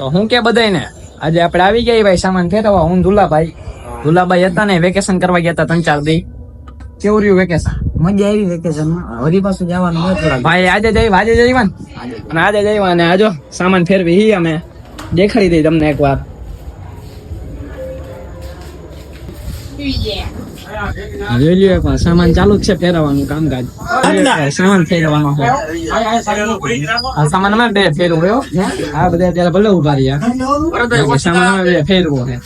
તો હું કે બધાય આજે આપણે આવી ગયા ભાઈ સામાન ફેરવવા હું દુલાભાઈ. દુલાભાઈ હતા ને વેકેશન કરવા ગયા હતા ત્રણ ચાર દી. કેવું રહ્યું વેકેશન મજા આવી વેકેશનમાં હરી પાછું જવાનું હોય ભાઈ આજે જઈ આજે જઈવા અને આજે જઈવા અને આજો સામાન ફેરવી હી અમે. દેખાડી દઈ તમને એક એક વાર. સામાન ચાલુ જ છે ફેરવવાનું કામકાજ. સામાન ફેરવવાનો છે. આ સામાનમાં બે ફેરવો રહ્યો આ બધા અત્યારે ભલે ઊભા રહ્યા. સામાનમાં બે ફેરવો છે.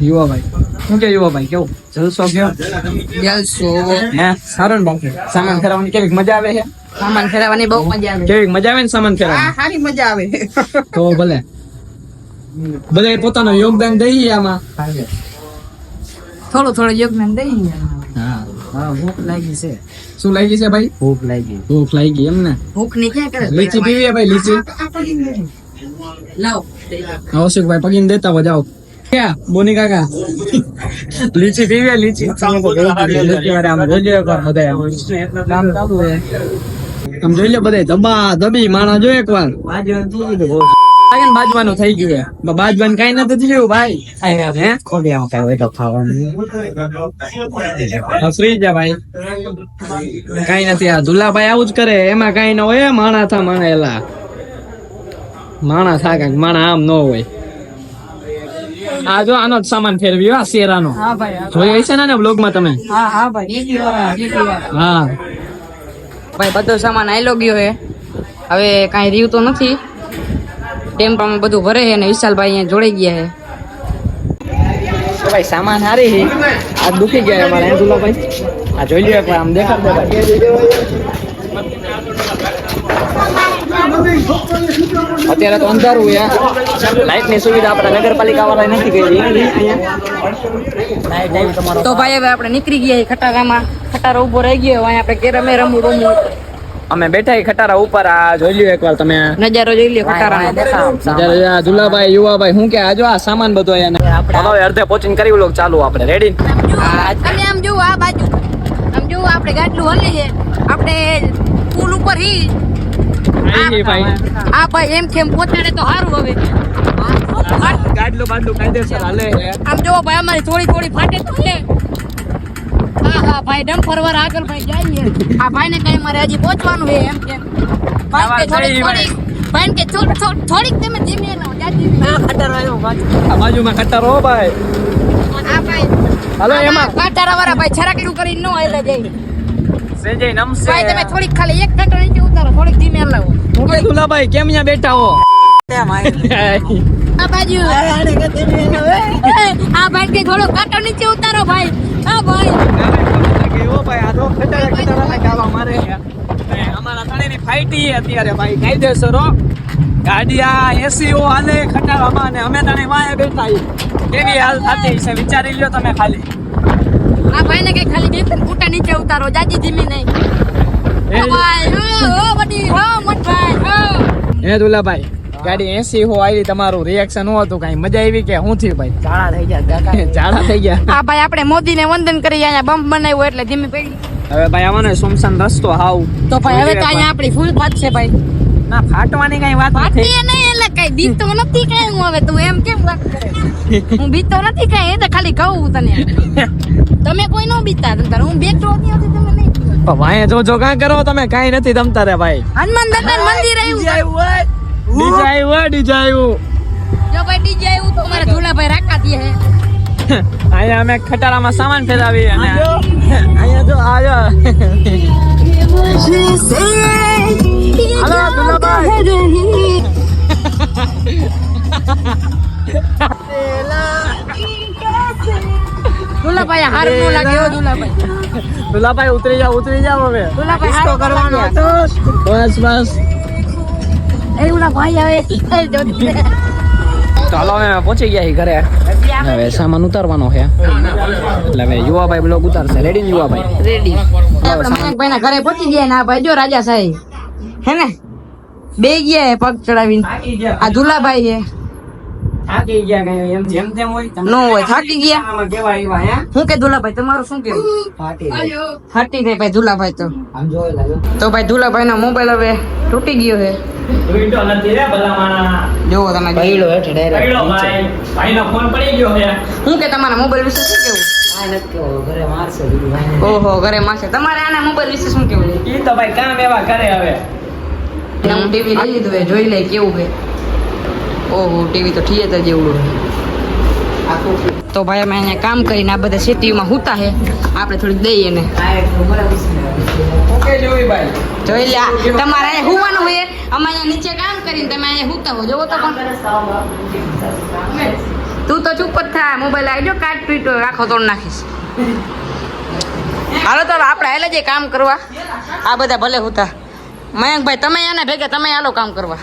યુવાભાઈ શું કે યુવાભાઈ કેવું? જલસો ગયો? જલસો. હે? સારું ને બાકી? સામાન ફેરવવાની કેવી મજા આવે છે? સામાન ફેરવવાની બહુ મજા આવે. કેવી મજા આવે ને સામાન ફેરવવાની? સારી મજા આવે. તો ભલે. બધા પોતાનું યોગદાન દઈએ આમાં. થોડું થોડો યોગદાન દઈ હા. હા ભૂખ લાગી છે. શું લાગી છે ભાઈ? ભૂખ લાગી. ભૂખ લાગી એમ ને? ભૂખની ક્યાં કરે? લીચી પીવી ભાઈ લીચી? લાવ. આવશ્યક પગીને દેતા હો જાઓ. ક્યાં? બોની કાકા? લીચી પીવી લીચી? જોઈ આમ. જોઈ લો બધા દબા દબી માણા જો એકવાર? તો આગળ બાજવાનું થઈ ગયું છે બાજવાનું કઈ નથી થયું ભાઈ. ખોલી આવો કઈ હોય તો ખાવાનું સુઈ જા ભાઈ. કઈ નથી આ દુલાભાઈ આવું જ કરે. એમાં કઈ ન હોય માણા થા માણેલા માણા થા કાંઈક માણા આમ ન હોય. આ જો આનો જ સામાન ફેરવ્યો આ શેરાનો. હા ભાઈ જોઈ હશે ને બ્લોગમાં તમે? ભાઈ. હા. ભાઈ બધો સામાન આયલો ગયો હે. હવે કાંઈ રહ્યું તો નથી. ટેમ્પામાં બધું ભરે છે ને વિશાલભાઈ અહીંયા જોડાઈ ગયા તો ભાઈ સામાન હારી છે. આ દુખી ગયા અમારે હે દુલાભાઈ આ જોઈ લ્યો એકવાર આમ દેખાડ અત્યારે તો અંધારું છે લાઈટની સુવિધા આપણા નગરપાલિકા વાળા નથી કરી. તો ભાઈ હવે આપણે નીકળી ગયા ખટારામાં. ખટારો ઊભો રહી ગયો અહીંયા આપણે કેરમે રમવું રમવું અમે બેઠા ખટારા ઉપર આ જોઈ લ્યો એકવાર તમે. નજારો જોઈ લ્યો ખટારાનો. અત્યારે આ દુલાભાઈ યુવાભાઈ હું કે આજો આ સામાન બધો અહીંયા આપણે હવે અડધે પહોંચીને કરી લોક ચાલુ આપણે રેડી અને આમ જો આ બાજુ. આમ જો આપણે ગાડલું હલે છે. આપણે પુલ ઉપર હી ભાઈ. આ ભાઈ એમ કેમ પહોંચાડે તો સારું હવે. ગાડલું બાડલું કાયદેસર હાલે આમ જો ભાઈ અમારી થોડી થોડી ફાટે તો છે. ભાઈ ડમ વાર આગળ ભાઈ જઈએ. આ ભાઈ ને કઈ મારે હજી પહોંચવાનું છે એમ કે ભાઈ થોડીક ભાઈ કે થોડીક તમે ધીમે રહો જાજી આ બાજુમાં ખટારો હો ભાઈ. આ ભાઈ હલો એમાં. કાટારા વાળા ભાઈ છરાકડું કરી નો આયલા જાય. સેજે નમસે ભાઈ તમે થોડીક ખાલી એક કાંટો નીચે ઉતારો થોડીક ધીમે લાવો હું કે દુલાભાઈ કેમ અહીંયા બેઠા હો? આ બાજુ. આ ભાઈ કે થોડો કાંટો નીચે ઉતારો ભાઈ. હા ભાઈ. ભાઈ આ તો ખટારા ખટારા ગાવા મારે અમારા ત્રણેયની ફાઇટી અત્યારે ભાઈ કાયદેસર ગાડી આ એસી હાલે ખટારામાં અને અમે તને વાંહે બેઠા. કેવી હાલ થતી છે વિચારી લ્યો તમે ખાલી. આ ભાઈને કઈ ખાલી બે ત્રણ ફૂટા નીચે ઉતારો જાજી ધીમી નહીં. એ ઓ ભાઈ ગાડી એસી હો આવી તમારું રિએક્શન શું હતું કઈ મજા આવી કે શું થયું ભાઈ? ઝાડા થઈ ગયા કાકા ઝાડા થઈ ગયા. હા ભાઈ આપણે મોદી ને વંદન કરી અહીંયા બંપ બનાવ્યો એટલે ધીમે પડી. હવે ભાઈ આવાનો સુમસાન રસ્તો હાવ. તો ભાઈ હવે તો અહીંયા આપણી ફૂલ પાત છે ભાઈ. ના ફાટવાની કઈ વાત નથી. નહીં એટલે કઈ બીતો નથી કઈ હું હવે તું એમ કેમ વાત કરે? હું બીતો નથી કઈ એ તો ખાલી કહું તને. તમે કોઈ નો બીતા તમ હું બેઠો હતી હતી તમે નહીં પણ વાંહે જો જો કાં કરો તમે કઈ નથી તમતા રે ભાઈ. હનુમાન દાદા મંદિર આવ્યું ડીજે આવ્યું ડીજે આવ્યું જો ભાઈ ડીજે આવ્યું તો મારા ભાઈ રાખા દે હે. અહીંયા અમે ખટારામાં સામાન ફેરાવી અને અહીંયા જો આજો હાલો દુલાભાઈ ધુલાભાઈ હાર નો દુલાભાઈ ઉતરી જાઓ ઉતરી જાઓ હવે. હાર કરવાનો બસ બસ. એ ઓલા ભાઈ આવે ચાલો અમે પહોંચી ગયા છીએ ઘરે. હવે સામાન ઉતારવાનો છે. એટલે હવે યુવાભાઈ બ્લોગ ઉતારશે. રેડી યુવાભાઈ? રેડી આપણે મયંકભાઈ ના ઘરે પહોંચી ગયા ને આ ભાઈ જો રાજા સાહેબ. હે ને? બે ગયા હે પગ ચડાવીને. આ ધુલાભાઈ હે થાકી ગયા એમ જેમ તેમ હોય નો હોય થાકી ગયા. કેવા આવ્યા હે? હું કે ધુલાભાઈ તમારું શું કેવું? ફાટી ગઈ ભાઈ ધુલાભાઈ તો. આમ જોઈ લાગ્યો. તો ભાઈ ધુલાભાઈ નો મોબાઈલ હવે તૂટી ગયો છે. તૂટ્યો નથી રે ભલા જોવો તમે બૈલો હેઠ ડાયરેક્ટ પડ્યો ભાઈ ભાઈનો ફોન પડી ગયો છે. હું કે તમારા મોબાઈલ વિશે શું કેવું? આ ઘરે મારશે બીજું ભાઈને. ઓહો ઘરે માસે તમારે આના મોબાઈલ વિશે શું કેવું? છે તો ભાઈ કામ એવા કરે હવે. નવું ટીવી લઈ લીધું જોઈ લે કેવું છે ઓહો ટીવી તો થિયેટર જેવું છે તો ભાઈ અમે અહીંયા કામ કરીને આ બધા સિટીમાં હુતા હે. આપણે થોડીક દઈએ ને. જોઈ લે તમારે અહીંયા હુવાનું હોય. અમે અહીંયા નીચે કામ કરીને તમે અહીંયા સૂતા હો. જોવો તો પણ. તું તો ચૂપ જ થા. મોબાઈલ આવી જો કાટ પીટ, આખો તોડ નાખીશ. હાલો તો આપણે હેલે જઈએ કામ કરવા. આ બધા ભલે હુતા મયંકભાઈ, તમે આને ભેગા, તમે હાલો કામ કરવા.